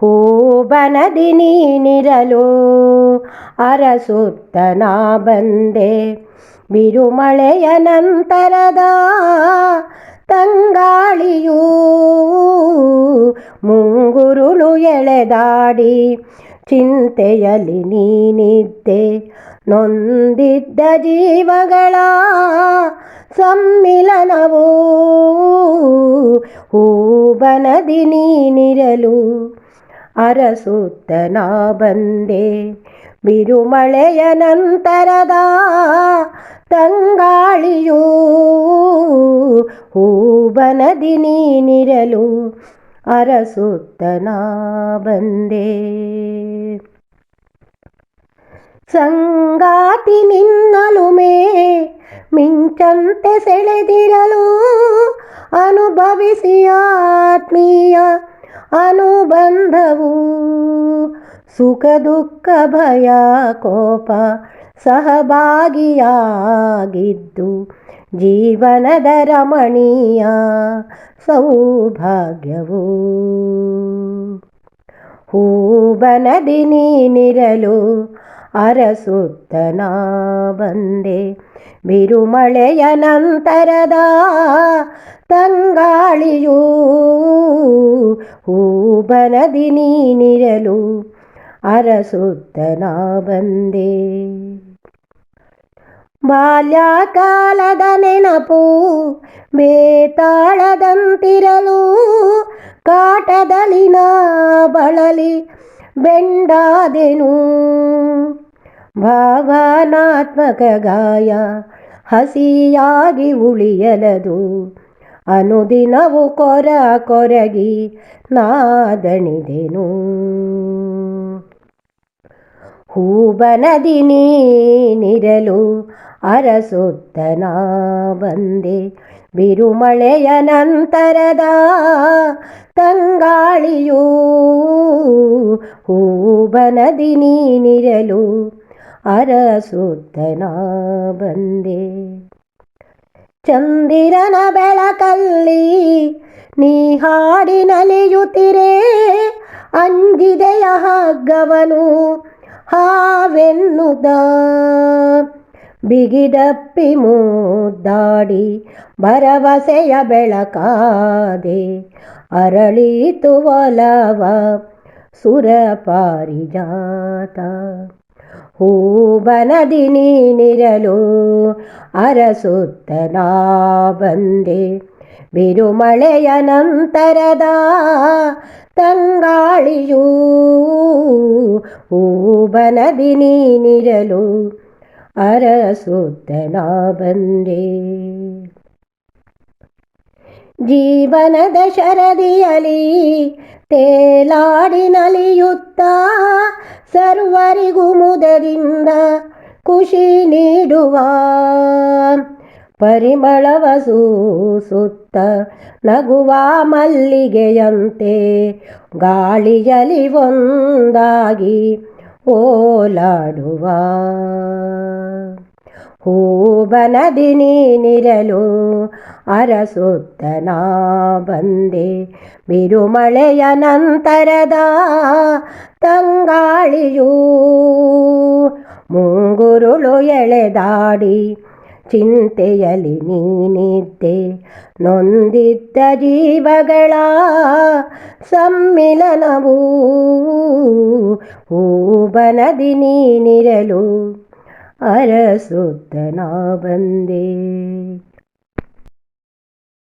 ಹೂಬನದಿ ನೀನಿರಲು ನಾ ಬಂದೆ. ಬಿರುಮಳೆಯ ನಂತರದ ತಂಗಾಳಿಯೂ ಮುಂಗುರುಳು ಎಳೆದಾಡಿ ಚಿಂತೆಯಲ್ಲಿ ನೀನಿದ್ದೆ. ನೊಂದಿದ್ದ ಜೀವಗಳ ಸಮ್ಮಿಲನವೂ ಹೂಬನದಿ ನೀನಿರಲು ಅರಸುತ್ತ ನಾ ಬಂದೆ. ಬಿರುಮಳೆಯ ನಂತರದ ತಂಗಾಳಿಯೂ ಹೂಬನದಿ ನೀನಿರಲು ಅರಸುತ್ತ ನಾ ಬಂದೆ. ಸಂಗಾತಿ ನಿನ್ನಲುಮೆ ಮಿಂಚಂತೆ ಸೆಳೆದಿರಲು ಅನುಭವಿಸಿ ಆತ್ಮೀಯ ಅನುಬಂಧವು. ಸುಖ ದುಃಖ ಭಯ ಕೋಪ ಸಹಭಾಗಿಯಾಗಿದ್ದು ಜೀವನದ ರಮಣೀಯ ಸೌಭಾಗ್ಯವು. ಹೂಬನದಿ ನೀನಿರಲು ಅರಸುತ್ತ ನಾ ಬಂದೆ. ಬಿರುಮಳೆಯ ನಂತರದ ತಂಗಾಳಿಯೂ ಹೂಬನದಿ ನೀನಿರಲು ಅರಸುತ್ತ ನಾ ಬಂದೆ. ಬಾಲ್ಯಕಾಲದ ನೆನಪು ಬೇತಾಳದಂತಿರಲು ಕಾಟದಲಿನ ಬಳಲಿ ಬೆಂಡಾದೆನು. ಭಾವನಾತ್ಮಕ ಗಾಯ ಹಸಿಯಾಗಿ ಉಳಿಯಲದು. ಅನುದಿನವು ಕೊರ ಕೊರಗಿ ನಾದಣಿದೆನು. ಹೂಬನದಿ ನೀನಿರಲು ಅರಸುತ್ತ ನಾ ಬಂದೆ. ಬಿರುಮಳೆಯ ನಂತರದ ತಂಗಾಳಿಯೂ ಹೂಬನದಿ ನೀನಿರಲು ಅರಸುತ್ತನ ಬಂದೆ. ಚಂದಿರನ ಬೆಳಕಲ್ಲಿ ನೀ ಹಾಡಿ ನಲಿಯುತ್ತಿರೆ ಅಂಜಿದೆಯ ಹಗ್ಗವನು ಹಾವೆನ್ನುದ. ಬಿಗಿದಪ್ಪಿ ಮೂದ್ದಾಡಿ ಭರವಸೆಯ ಬೆಳಕಾದೆ ಅರಳಿತು ಒಲವ ಸುರ ಪಾರಿಜಾತ. ಹೂಬನದಿ ನೀನಿರಲು ಅರಸುತ್ತ ನಾ ಬಂದೆ. ಬಿರುಮಳೆಯ ನಂತರದ ತಂಗಾಳಿಯೂ ಹೂಬನದಿ ನೀನಿರಲು ಅರಸುತ್ತ ನಾ ಬಂದೆ. ಜೀವನದ ಶರದಿಯಲಿ ತೇಲಾಡಿ ನಲಿಯುತ್ತ ಸರ್ವರಿಗೂ ಮುದದಿಂದ ಖುಷಿ ನೀಡುವ ಪರಿಮಳವ ಸೂಸುತ್ತ ನಗುವ ಮಲ್ಲಿಗೆಯಂತೆ ಗಾಳಿಯಲಿ ಒಂದಾಗಿ ಓಲಾಡುವ ಹೂಬನದಿ ನೀನಿರಲು ಅರಸುತ್ತ ನಾ ಬಂದೆ. ಬಿರುಮಳೆಯ ನಂತರದ ತಂಗಾಳಿಯೂ ಮುಂಗುರುಳು ಎಳೆದಾಡಿ ಚಿಂತೆಯಲ್ಲಿ ನೀನಿದ್ದೆ. ನೊಂದಿದ್ದ ಜೀವಗಳ ಸಮ್ಮಿಲನವು ಹೂಬನದಿ ನೀನಿರಲು ಅರಸುತ್ತ ನಾ ಬಂದೆ.